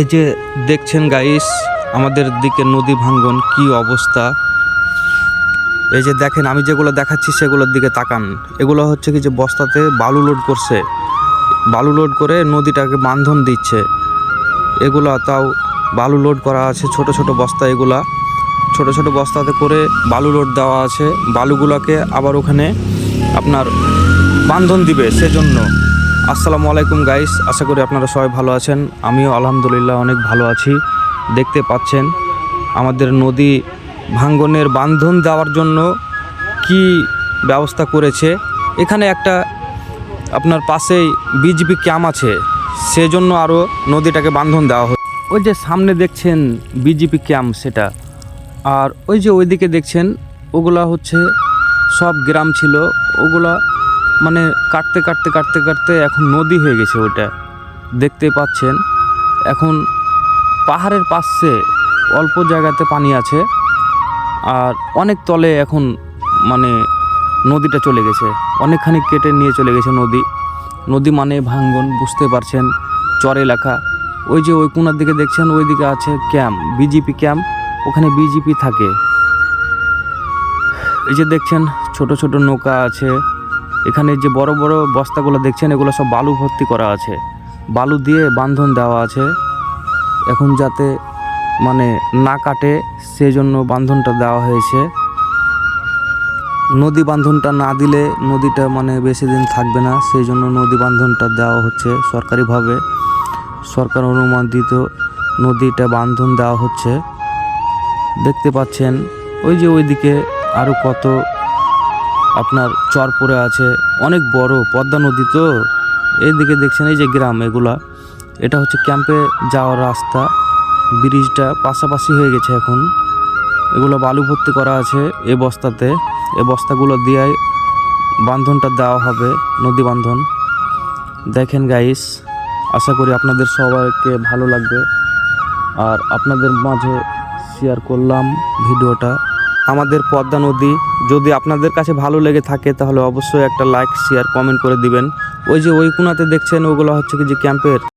এই যে দেখছেন গাইস আমাদের দিকে নদী ভাঙ্গন কি অবস্থা? এই যে দেখেন, আমি যেগুলো দেখাচ্ছি সেগুলোর দিকে তাকান। এগুলো হচ্ছে কি যে বস্তাতে বালু লোড করছে। বালু লোড করে নদীটাকে বান্ধন দিচ্ছে। এগুলা তাও বালু লোড করা আছে, ছোট ছোট বস্তা এগুলা। ছোট ছোট বস্তাতে করে বালু লোড দেওয়া আছে। বালুগুলোকে আবার ওখানে আপনার বান্ধন দিবে সেজন্য। আসসালামু আলাইকুম গাইস আশা করি আপনারা সবাই ভালো আছেন। আমিও আলহামদুলিল্লাহ অনেক ভালো আছি। দেখতে পাচ্ছেন আমাদের নদী ভাঙ্গনের বান্ধন দেওয়ার জন্য কি ব্যবস্থা করেছে। এখানে একটা আপনার পাশেই বিজিপি ক্যাম্প আছে। সেজন্য আরও নদীটাকে বান্ধন দেওয়া হয় ওই যে সামনে দেখছেন বিজিপি ক্যাম্প সেটা। আর ওই যে ওইদিকে দেখছেন, ওগুলা হচ্ছে সব গ্রাম ছিল। ওগুলা মানে কাটতে কাটতে কাটতে কাটতে এখন নদী হয়ে গেছে ওটা। দেখতে পাচ্ছেন, এখন পাহাড়ের পাশে অল্প জায়গাতে পানি আছে, আর অনেক তলে এখন মানে নদীটা চলে গেছে। অনেকখানি কেটে নিয়ে চলে গেছে নদী। নদী মানে ভাঙ্গন, বুঝতে পারছেন, চর এলাকা। ওই যে ওই কোনার দিকে দেখছেন, ওই দিকে আছে ক্যাম্প, বিজেপি ক্যাম্প, ওখানে বিজেপি থাকে। এই যে দেখছেন, ছোট ছোট নৌকা আছে। এখানে যে বড় বড় বস্তাগুলো দেখছেন, এগুলো সব বালু ভর্তি করা আছে। বালু দিয়ে বান্ধন দেওয়া আছে। এখন যাতে মানে না কাটে, সেজন্য বান্ধনটা দেওয়া হয়েছে। নদী বান্ধনটা না দিলে নদীটা মানে বেশি দিন থাকবে না সেই জন্য নদী বান্ধনটা দেওয়া হচ্ছে সরকারিভাবে। সরকার অনুমোদিত নদীটা বান্ধন দেওয়া হচ্ছে। দেখতে পাচ্ছেন, ওই যে ওইদিকে আরও কত আপনার চর পড়ে আছে, অনেক বড় পদ্মা নদী তো। এইদিকে দেখছেন এই যে গ্রাম এগুলা। এটা হচ্ছে ক্যাম্পে যাওয়ার রাস্তা। ব্রিজটা পাশাপাশি হয়ে গেছে এখন। এগুলো বালু ভর্তি করা আছে এ বস্তাতে। এ বস্তাগুলো দিয়ে বান্ধনটা দেওয়া হবে, নদী বান্ধন। দেখেন গাইস আশা করি আপনাদের সবাইকে ভালো লাগবে। আর আপনাদের মাঝে শেয়ার করলাম ভিডিওটা। আমাদের পদ্মা নদী। যদি আপনাদের কাছে ভালো লেগে থাকে, তাহলে অবশ্যই একটা লাইক শেয়ার কমেন্ট করে দিবেন। ওই যে ওই কোনাতে দেখছেন, ওগুলো হচ্ছে কি যে ক্যাম্পের